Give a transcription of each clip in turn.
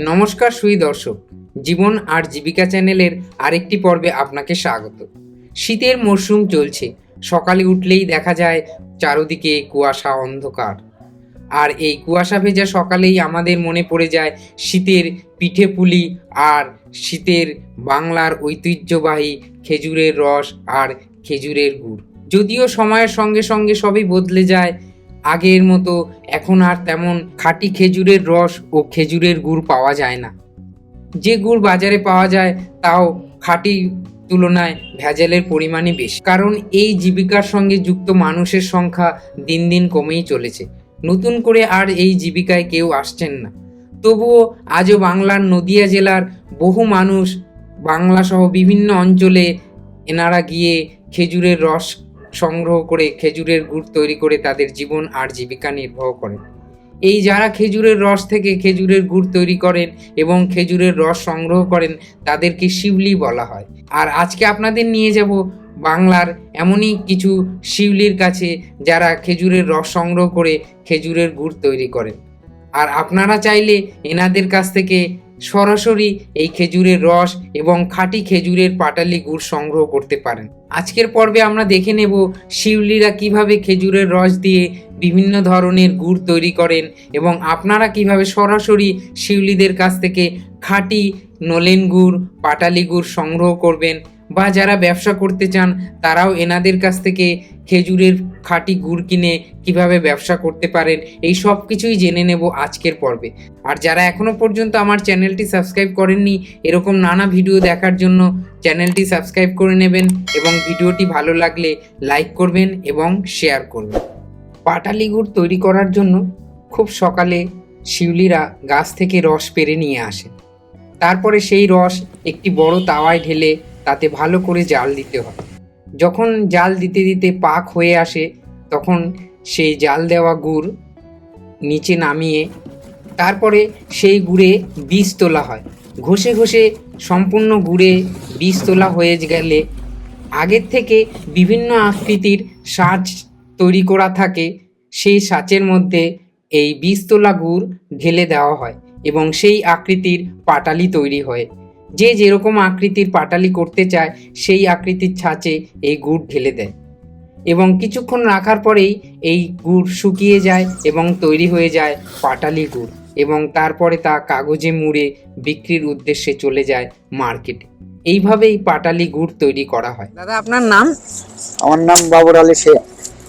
নমস্কার সুই দর্শক, জীবন আর জীবিকা চ্যানেলের আরেকটি পর্বে আপনাকে স্বাগত। শীতের মরশুম চলছে, সকালে উঠলেই দেখা যায় চারদিকে কুয়াশা অন্ধকার। আর এই কুয়াশা ভেজা সকালেই আমাদের মনে পড়ে যায় শীতের পিঠে পুলি আর শীতের বাংলার ঐতিহ্যবাহী খেজুরের রস আর খেজুরের গুড়। যদিও সময়ের সঙ্গে সঙ্গে সবই বদলে যায় আগের মতো এখন আর তেমন খাঁটি খেজুরের রস ও খেজুরের গুড় পাওয়া যায় না। যে গুড় বাজারে পাওয়া যায় তাও খাঁটি তুলনায় ভেজালের পরিমাণই বেশি। কারণ এই জীবিকার সঙ্গে যুক্ত মানুষের সংখ্যা দিন দিন কমেই চলেছে। নতুন করে আর এই জীবিকায় কেউ আসছেন না। তবুও আজও বাংলার নদিয়া জেলার বহু মানুষ বাংলা সহ বিভিন্ন অঞ্চলে এনারা গিয়ে খেজুরের রস সংগ্রহ করে খেজুরের গুড় তৈরি করে তাদের জীবন আর জীবিকা নির্বাহ করেন। এই যারা খেজুরের রস থেকে খেজুরের গুড় তৈরি করেন এবং খেজুরের রস সংগ্রহ করেন, তাদেরকে শিউলি বলা হয়। আর আজকে আপনাদের নিয়ে যাব বাংলার এমনই কিছু শিউলির কাছে যারা খেজুরের রস সংগ্রহ করে খেজুরের গুড় তৈরি করেন। আর আপনারা চাইলে এনাদের কাছ থেকে সরাসরি এই খেজুরের রস এবং খাঁটি খেজুরের পাটালি গুড় সংগ্রহ করতে পারেন। আজকের পর্বে আমরা দেখে নেব শিউলিরা কীভাবে খেজুরের রস দিয়ে বিভিন্ন ধরনের গুড় তৈরি করেন এবং আপনারা কীভাবে সরাসরি শিউলিদের কাছ থেকে খাঁটি নলেন গুড়, পাটালি গুড় সংগ্রহ করবেন বা যারা ব্যবসা করতে চান, তারাও এনাদের কাছ থেকে খেজুরের খাঁটি গুড় কিনে কীভাবে ব্যবসা করতে পারেন, এই সব কিছুই জেনে নেব আজকের পর্বে। আর যারা এখনও পর্যন্ত আমার চ্যানেলটি সাবস্ক্রাইব করেননি, এরকম নানা ভিডিও দেখার জন্য চ্যানেলটি সাবস্ক্রাইব করে নেবেন এবং ভিডিওটি ভালো লাগলে লাইক করবেন এবং শেয়ার করবেন। পাটালি গুড় তৈরি করার জন্য খুব সকালে শিউলিরা গাছ থেকে রস পেরে নিয়ে আসে। তারপরে সেই রস একটি বড় তাওয়ায় ঢেলে তাতে ভালো করে জাল দিতে হয়। যখন জাল দিতে দিতে পাক হয়ে আসে, তখন সেই জাল দেওয়া গুড় নিচে নামিয়ে তারপরে সেই গুড়ে বীজ তোলা হয়। ঘষে ঘষে সম্পূর্ণ গুড়ে বীজ তোলা হয়ে গেলে আগের থেকে বিভিন্ন আকৃতির সাজ তৈরি করা থাকে, সেই সাচের মধ্যে এই বীজ তোলা গুড় ঢেলে দেওয়া হয় এবং সেই আকৃতির পাটালি তৈরি হয়। যে যেরকম আকৃতির পাটালি করতে চায় সেই আকৃতির ছাঁচে এই গুড় ঢেলে দেয়। এবং কিছুক্ষণ রাখার পরেই এই গুড় শুকিয়ে যায় এবং তৈরি হয়ে যায় পাটালি গুড় এবং তারপরে তা কাগজে মুড়ে বিক্রির উদ্দেশ্যে চলে যায় মার্কেটে। এইভাবেই পাটালি গুড় তৈরি করা হয়। দাদা আপনার নাম? আমার নাম বাবুর আলী শেখ।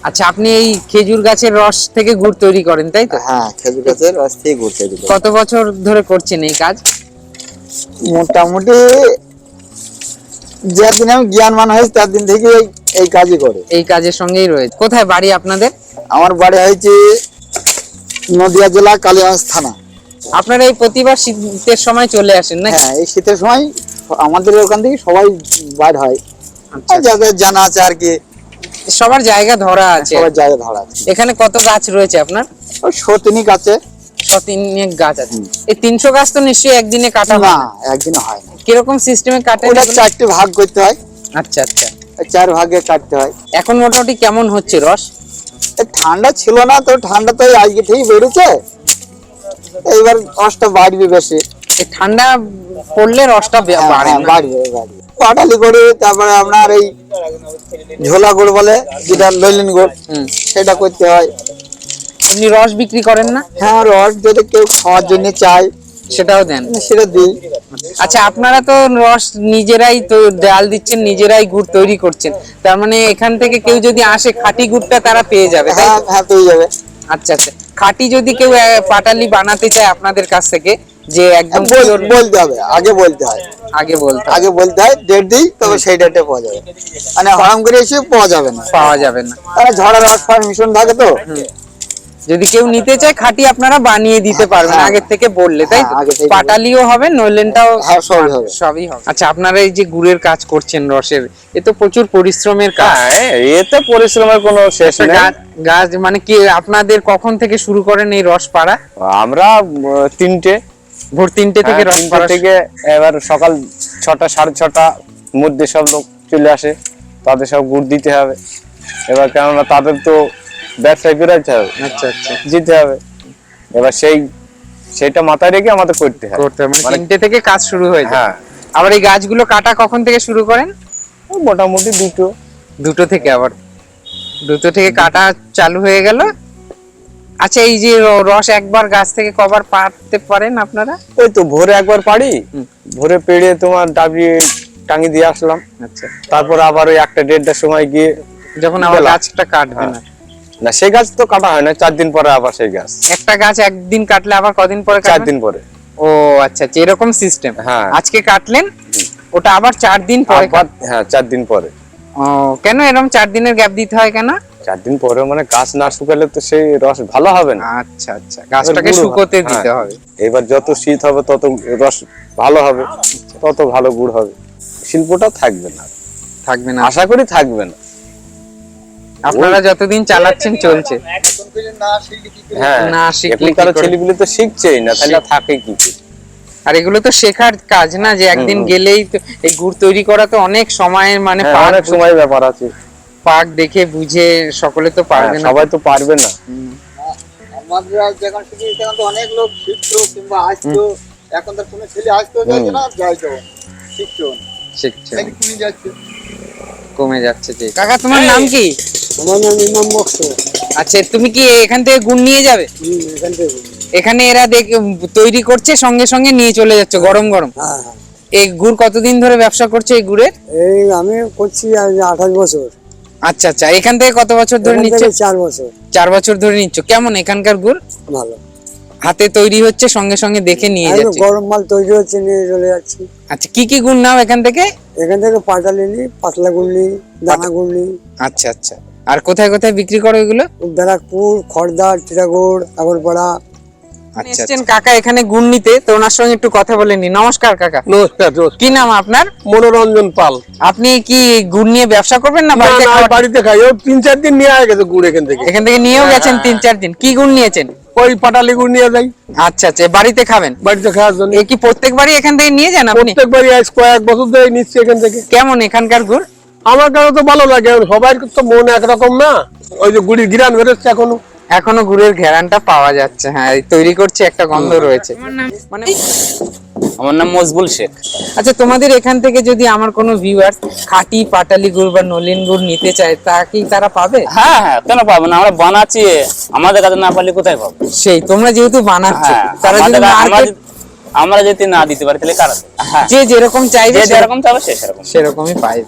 আচ্ছা আপনি এই খেজুর গাছের রস থেকে গুড় তৈরি করেন তাই তো? হ্যাঁ খেজুর গাছের রস থেকে ঘুরতে দিল কত বছর ধরে করছেন এই কাজ? মোটামুটি যেদিন আমি জ্ঞান মান হয়েছে তার দিন থেকে এই- কাজই করে। এই কাজের সঙ্গেই রয়েছে। কোথায় বাড়ি আপনাদের? আমার বাড়ি হয়েছে নদিয়া জেলা কালীগঞ্জ থানা। আপনারা এই প্রতিবার শীতের সময় চলে আসেন না হ্যাঁ এই শীতের সময় আমাদের ওখান থেকে সবাই বাইর হয়। আচ্ছা, যাদের জানা আছে আর কি সবার জায়গা ধরা আছে। সবার জায়গা ধরা আছে। এখানে কত গাছ রয়েছে আপনার? ওই সতিনিক আছে শতিনেক গাছ আছে। এই তিনশো গাছ তো নিশ্চয়ই একদিনে কাটা না একদিনে হয় না। কীরকম সিস্টেমে কাটেন ওটা চারটে ভাগ করতে হয়। আচ্ছা আচ্ছা। চার ভাগে কাটতে হয়। এখন মোটামুটি কেমন হচ্ছে রস? ঠান্ডা ছিল না তো ঠান্ডা তো আজকে থেকেই বেড়েছে। এইবার রসটা বাড়বে বেশি। ঠান্ডা পড়লে রসটা হ্যাঁ, হ্যাঁ, বাড়বে বাড়বে। পাটালি করে তারপরে আপনার এই ঝোলা গুড় বলে যেটা লইলেন গুড় সেটা করতে হয়। এমনি রস বিক্রি করেন না? হ্যাঁ রস যদি কেউ খাওয়ার জন্য চায় সেটাও দেন। সেটা দিই। আচ্ছা আপনারা তো রস নিজেরাই তো ডাল দিচ্ছেন নিজেরাই গুড় তৈরি করছেন। তার মানে এখান থেকে কেউ যদি আসে খাঁটি গুড়টা তারা পেয়ে যাবে তাই হ্যাঁ হ্যাঁ পেয়ে যাবে। আচ্ছা আচ্ছা। খাঁটি যদি কেউ পাটালি বানাতে চায় আপনাদের কাছ থেকে যে একদম বল- বলতে হবে আগে বলতে হয়। আগে বলতে আগে বলতে হয় ডেট দিই তবে সেই ডেটে পাওয়া যাবে। মানে হরাম করে এসে পাওয়া যাবে না। পাওয়া যাবে না। তারা ঝড়া রস ফার মিশন থাকে তো। যদি কেউ নিতে চায় খাটি আপনারা বানিয়ে দিতে পারবেন হ্যাঁ। আগের থেকে বললে তাই? হ্যাঁ, পাটালিও হবে নইলেনটাও হ্যাঁ সবই হবে। সবই হবে। আচ্ছা আপনারা এই যে গুড়ের কাজ করছেন রসের এ তো প্রচুর পরিশ্রমের কাজ। এ তো পরিশ্রমের কোনো শেষ নেই। গাছ মানে কি আপনাদের কখন থেকে শুরু করেন এই রস পাড়া? আমরা তিনটে। ভোর তিনটে থেকে রস পাড়া থেকে এবার সকাল ছটা সাড়ে ছটা মধ্যে সব লোক চলে আসে। তাদের সব গুড় দিতে হবে। এবার কেননা তাদের তো ব্যবসায় বেরোতে হবে। আচ্ছা আচ্ছা। দিতে হবে। এবার সেই সেটা মাথায় রেখে আমাদের করতে হয়। করতে হবে মানে মানে- তিনটে থেকে কাজ শুরু হয়ে যায়। হ্যাঁ। আবার এই গাছগুলো কাটা কখন থেকে শুরু করেন? মোটামুটি দুটো। দুটো থেকে আবার। দুটো থেকে কাটা চালু হয়ে গেল। আচ্ছা এই যে রস একবার গাছ থেকে কবার পাড়তে পারেন আপনারা? ওই তো ভোরে একবার পারি ভোরে পেড়ে তোমার ডাবি টাঙিয়ে দিয়ে আসলাম। আচ্ছা। তারপর আবার ওই একটা দেড়টার সময় গিয়ে যখন আবার গাছটা কাটবে হ্যাঁ। না না সেই গাছ তো কাটা হয় না চার দিন পরে আবার সেই গাছ। একটা গাছ একদিন কাটলে আবার কদিন পরে চার দিন পরে। ও আচ্ছা আচ্ছা এরকম সিস্টেম হ্যাঁ। আজকে কাটলেন ওটা আবার চার দিন পরে হ্যাঁ চার দিন পরে। ও কেন এরকম চার দিনের গ্যাপ দিতে হয় কেন? চার দিন পরে মানে গাছ না শুকালে তো সেই রস ভালো হবে না। আচ্ছা আচ্ছা গাছটাকে শুকোতে হ্যাঁ। দিতে হবে। এবার যত শীত হবে তত রস ভালো হবে তত ভালো গুড় হবে। শিল্পটা থাকবে না। থাকবে না। আশা করি থাকবে না। আপনারা যতদিন চালাচ্ছেন চলছে। হ্যাঁ না শিখলে ছেলেগুলো তো শিখছেই না তাহলে থাকে কি? আর এগুলো তো শেখার কাজ না যে একদিন গেলেই তো এই গুড় তৈরি করা তো অনেক সময়ের মানে হ্যাঁ, অনেক সময় ব্যাপার আছে। পাক দেখে বুঝে সকলে তো হ্যাঁ, পারবে না সবাই তো পারবে না। আমরা যখন শিখি তখন তো অনেক লোক শিখতো কিংবা আসতো। এখন তো কোনো ছেলে আসতেও যাচ্ছে না যাইতো শিখতো শিখছে কমে যাচ্ছে। কমে যাচ্ছে যে কাকা তোমার নাম কি? আমার নাম ইমাম বক্স আচ্ছা তুমি কি এখান থেকে গুড় নিয়ে যাবে? এখান থেকে এখানে এরা দেখ তৈরি করছে সঙ্গে সঙ্গে নিয়ে চলে যাচ্ছে গরম গরম। হ্যাঁ এই গুড় কতদিন ধরে ব্যবসা করছে এই গুড়ের? এই আমি করছি আঠাশ বছর আচ্ছা আচ্ছা এখান থেকে কত বছর ধরে নিচ্ছে? চার বছর চার বছর ধরে নিচ্ছ। কেমন এখানকার গুড়? ভালো। হাতে তৈরি হচ্ছে সঙ্গে সঙ্গে দেখে নিয়ে যাচ্ছে। গরম মাল তৈরি হচ্ছে নিয়ে চলে যাচ্ছি। আচ্ছা কি কি গুড় নাও এখান থেকে? এখান থেকে পাটালি নি পাতলা গুড়নি দানা গুড়নি আচ্ছা আচ্ছা। আর কোথায় কোথায় বিক্রি করো এগুলো? ব্যারাকপুর খড়দা টিটাগড় আগরপাড়া। আচ্ছা এসছেন কাকা এখানে গুড় নিতে তো ওনার সঙ্গে একটু কথা বলে নি। নমস্কার কাকা। নমস্কার। কি নাম আপনার? মনোরঞ্জন পাল। আপনি কি গুড় নিয়ে ব্যবসা করবেন না বাড়িতে না, খাওয়ার- বাড়িতে খাই। ও তিন চার দিন নিয়ে গেছে গুড় এখান থেকে। এখান থেকে নিয়েও গেছেন তিন চার দিন। কি গুড় নিয়েছেন? ওই পাটালি গুড় নিয়ে যাই। আচ্ছা আচ্ছা। বাড়িতে খাবেন? বাড়িতে খাওয়ার জন্য। এ কি প্রত্যেকবারই এখান থেকে নিয়ে যান আপনি? প্রত্যেকবারই আজ কয়েক বছর ধরে নিচ্ছি এখান থেকে। কেমন এখানকার গুড়? আমার কাছে তো ভালো লাগে সবাই তো মন একরকম না। ওই যে গুড়ির গিরান বেরোচ্ছে এখনও। এখনও গুড়ের ঘেরানটা পাওয়া যাচ্ছে হ্যাঁ তৈরি করছে একটা গন্ধ রয়েছে। মানে আমার নাম মজবুল শেখ। আচ্ছা তোমাদের এখান থেকে যদি আমার কোনো ভিউয়ার্স খাঁটি পাটালি গুড় বা নলিন গুড় নিতে চায় তা কি তারা পাবে? হ্যাঁ হ্যাঁ কেন পাবো না? আমরা বানাচ্ছি আমাদের কাছে না পারলে কোথায় পাবো? সেই তোমরা যেহেতু বানাচ্ছ হ্যাঁ তারা যদি মার্কেট যদি- আমরা যদি না দিতে পারি তাহলে কারা হ্যাঁ। যে যেরকম চাইবে যেরকম চাবে সে সেরকম সেরকমই পাই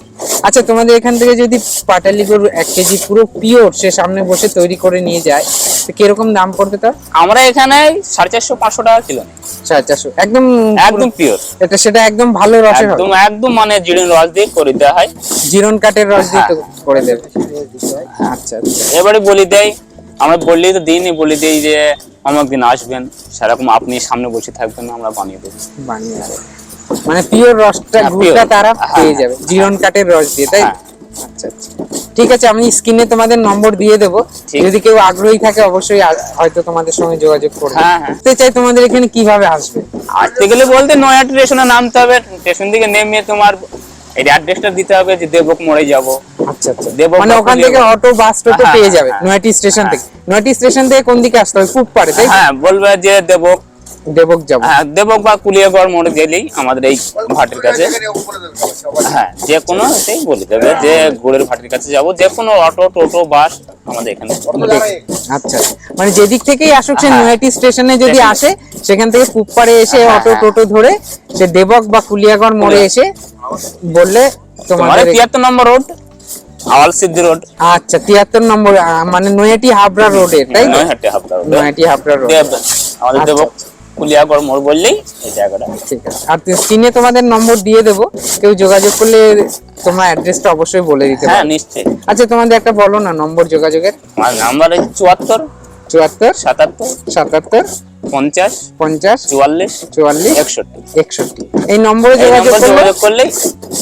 আচ্ছা তোমাদের এখান থেকে যদি পাটালি গরু এক কেজি পুরো পিওর সে সামনে বসে তৈরি করে নিয়ে যায় তো কীরকম দাম পড়বে তার? আমরা এখানে সাড়ে চারশো পাঁচশো টাকা কিলো সাড়ে চারশো। একদম একদম পিওর এটা সেটা একদম ভালো রস একদম একদম মানে জিরিন রস দিয়ে করে দেওয়া হয়। জিরন কাঠের রস দিয়ে তো করে দেবে। আচ্ছা আচ্ছা। এবারে বলি দেয় আমরা বললেই তো দিইনি বলি দেই যে অমুক দিন আসবেন সেরকম আপনি সামনে বসে থাকবেন আমরা বানিয়ে দেবো। বানিয়ে দেবে। মানে পিওর রসটা হ্যাঁ, গুড়টা তারা হ্যাঁ, পেয়ে হ্যাঁ। যাবে জিরন কাঠের রস দিয়ে তাই। আচ্ছা আচ্ছা। ঠিক আছে আমি স্ক্রিনে তোমাদের নম্বর দিয়ে দেবো। যদি কেউ আগ্রহী থাকে অবশ্যই হয়তো তোমাদের সঙ্গে যোগাযোগ করবে। হ্যাঁ, হ্যাঁ। চাই তোমাদের এখানে কীভাবে আসবে? আসতে গেলে বলতে নয়া স্টেশনে নামতে হবে। স্টেশন থেকে নেমে তোমার এই অ্যাড্রেসটা দিতে হবে যে দেবক মোড়ে যাব। আচ্ছা আচ্ছা। মানে ওখান থেকে অটো বাস টোটো হ্যাঁ, পেয়ে হ্যাঁ, যাবে হ্যাঁ। নয়াটি স্টেশন থেকে। নয়াটি স্টেশন থেকে কোন দিকে আসতে হবে? তাই হ্যাঁ বলবে যে দেবক। দেবক যাব। হ্যাঁ দেবক বা কুলিয়াগড় মোড়ে গেলেই আমাদের এই ভাটির কাছে। হ্যাঁ যে কোনো সেই বলে দেবে যে গুড়ের ভাটির কাছে যাব। যে কোনো অটো টোটো বাস আমাদের এখানে আচ্ছা মানে যেদিক থেকেই আসুক সে হ্যাঁ। নয়াটি স্টেশনে যদি আসে সেখান থেকে পুপ্পারে এসে হ্যাঁ, অটো হ্যাঁ। টোটো ধরে সে দেবক বা কুলিয়াগড় মোড়ে এসে বললে তোমার তিয়াত্তর নম্বর রোড আওয়াল সিদ্ধি রোড। আচ্ছা তিয়াত্তর নম্বর মানে নয়াটি হাবড়া রোডে তাই তো? নয়হাটে হাবড়া রোড। নয়াটি হাবড়া রোড। আমাদের দেব কুলিয়াগড় মোড় বললেই এই জায়গাটা। ঠিক আছে। আর স্ক্রিনে তোমাদের নম্বর দিয়ে দেবো। কেউ যোগাযোগ করলে তোমার অ্যাড্রেসটা অবশ্যই বলে দিতে হ্যাঁ নিশ্চয়ই। আচ্ছা তোমাদের একটা বলো না নম্বর যোগাযোগের। আমার নাম্বার চুয়াত্তর চুয়াত্তর সাতাত্তর সাতাত্তর পঞ্চাশ পঞ্চাশ চুয়াল্লিশ চুয়াল্লিশ একষট্টি। একষট্টি। এই নম্বরে যোগাযোগ করলে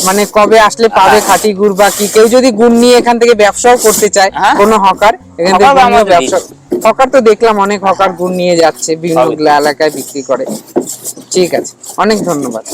মানে কবে আসলে পাবে। খাঁটি গুড় বা কি? কেউ যদি গুড় নিয়ে এখান থেকে ব্যবসাও করতে চায় হ্যাঁ। কোনো হকার এখান থেকে ব্যবসা হকার তো দেখলাম অনেক হকার গুড় নিয়ে যাচ্ছে বিভিন্ন এলাকায় বিক্রি করে। ঠিক আছে অনেক ধন্যবাদ।